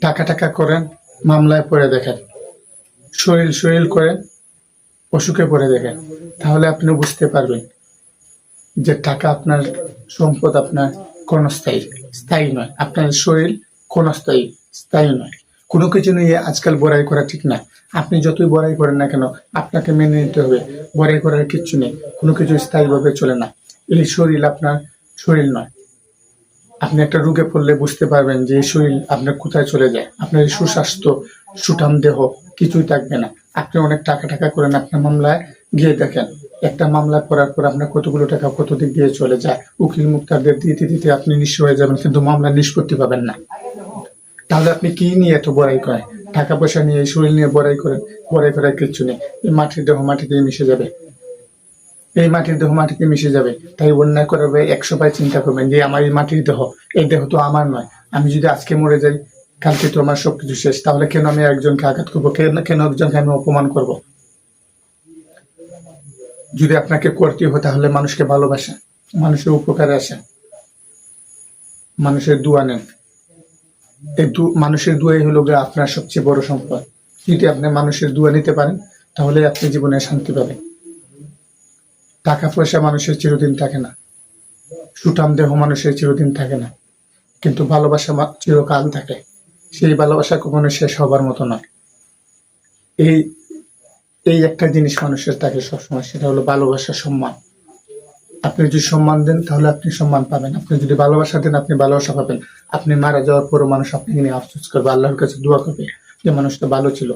টাকা টাকা করেন, মামলায় পড়ে দেখেন। শরীর শরীর করেন, অসুখে পড়ে দেখেন। তাহলে আপনি বুঝতে পারবেন যে টাকা আপনার সম্পদ আপনার ক্ষণস্থায়ী, স্থায়ী নয়। আপনার শরীর ক্ষণস্থায়ী, স্থায়ী নয়। কোনো কিছু নিয়ে আজকাল বড়াই করা ঠিক না। আপনি যতই বড়াই করেন না কেন, আপনাকে মেনে নিতে হবে। বড়াই করার কিচ্ছু নেই। কোনো কিছু স্থায়ীভাবে চলে না। এই শরীর আপনার শরীর নয়। আপনি একটা রোগে পড়লে বুঝতে পারবেন যে শরীর আপনার কোথায় চলে যায়। আপনার এই সুস্বাস্থ্য সুঠাম দেহ কিছুই থাকবে না। আপনি অনেক টাকা টাকা করেন আপনার মামলায় গিয়ে দেখেন। একটা মামলা করার পর আপনার কতগুলো টাকা কত দিক দিয়ে চলে যায়। উকিল মুক্তারদের দিতে দিতে আপনি নিঃস্ব হয়ে যাবেন, কিন্তু মামলা নিষ্পত্তি পাবেন না। তাহলে আপনি কি নিয়ে এত বড়াই করেন? টাকা পয়সা নিয়ে, শরীর নিয়ে বড়াই করেন, বড়াই করার কিচ্ছু নেই। মাটির দেহ মাটিতে মিশে যাবে। এই মাটির দেহ মাটিতে মিশে যাবে। তাই অন্যায় করাবে একশো বার চিন্তা করবেন যে, আমার এই মাটির দেহ, এই দেহ তো আমার নয়। আমি যদি আজকে মরে যাই, কালকে তো আমার সবকিছু শেষ। তাহলে কেন আমি একজনকে আঘাত করব? কেন কেন একজনকে আমি অপমান করব? যদি আপনাকে করতে হয়, তাহলে মানুষকে ভালোবাসেন মানুষের উপকারে আসেন মানুষের দোয়া নেন। এই দু- মানুষের দুয়াই হলো আপনার সবচেয়ে বড় সম্পদ। যদি আপনি মানুষের দুয়া নিতে পারেন, তাহলে আপনি জীবনে শান্তি পাবেন। টাকা পয়সা মানুষের চিরদিন থাকে না। সুঠাম দেহ মানুষের চিরদিন থাকে না। কিন্তু ভালোবাসা চিরকাল থাকে। সেই ভালোবাসা কখনো শেষ হবার মতো নয়। এই এই একটা জিনিস মানুষের থাকে সবসময়, সেটা হলো ভালোবাসা, সম্মান। আপনি যদি সম্মান দেন, তাহলে আপনি সম্মান পাবেন। আপনি যদি ভালোবাসা দেন, আপনি ভালোবাসা পাবেন। আপনি মারা যাওয়ার পরও মানুষ আপনাকে নিয়ে আফসোস করবে, আল্লাহর কাছে দোয়া করবে যে মানুষটা ভালো ছিল।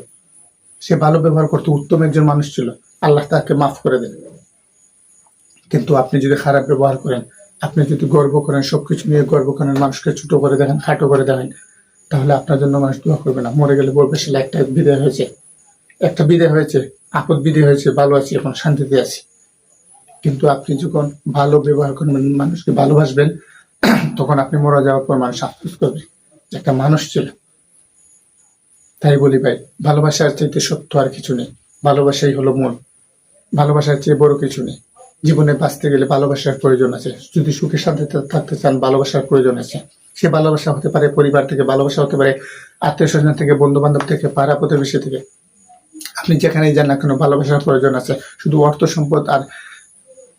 সে ভালো ব্যবহার করতে, উত্তম একজন মানুষ ছিল। আল্লাহ তাকে মাফ করে দেন কিন্তু আপনি যদি খারাপ ব্যবহার করেন, আপনি যদি গর্ব করেন, সবকিছু নিয়ে গর্ব করেন, মানুষকে ছোট করে দেখেন, খাটো করে দেখেন, তাহলে আপনার জন্য মানুষ দোয়া করবে না। মরে গেলে বলবে সেটা একটা বিদায় হয়েছে। একটা বিদায় হয়েছে, আপদ বিদায় হয়েছে, ভালো আছি, এখন শান্তিতে আছি। কিন্তু আপনি যখন ভালো ব্যবহার করবেন, মানুষকে ভালোবাসবেন, তখন আপনি মরা যাওয়ার পর মানুষ আফসোস করবে একটা মানুষ ছিল। তাই বলি ভাই, ভালোবাসার চাইতে সত্য আর কিছু নেই। ভালোবাসাই হলো মূল। ভালোবাসার চেয়ে বড় কিছু নেই। জীবনে বাঁচতে গেলে ভালোবাসার প্রয়োজন আছে। যদি সুখে শান্তিতে থাকতে চান, ভালোবাসার প্রয়োজন আছে। সে ভালোবাসা হতে পারে পরিবার থেকে, ভালোবাসা হতে পারে আত্মীয় স্বজন থেকে বন্ধু বান্ধব থেকে, পাড়া প্রতিবেশী থেকে। আপনি যেখানেই যান না কেন, ভালোবাসার প্রয়োজন আছে। শুধু অর্থ সম্পদ আর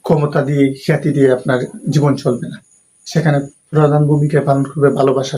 ক্ষমতা দিয়ে, খ্যাতি দিয়ে আপনার জীবন চলবে না। সেখানে প্রধান ভূমিকা পালন করবে ভালোবাসা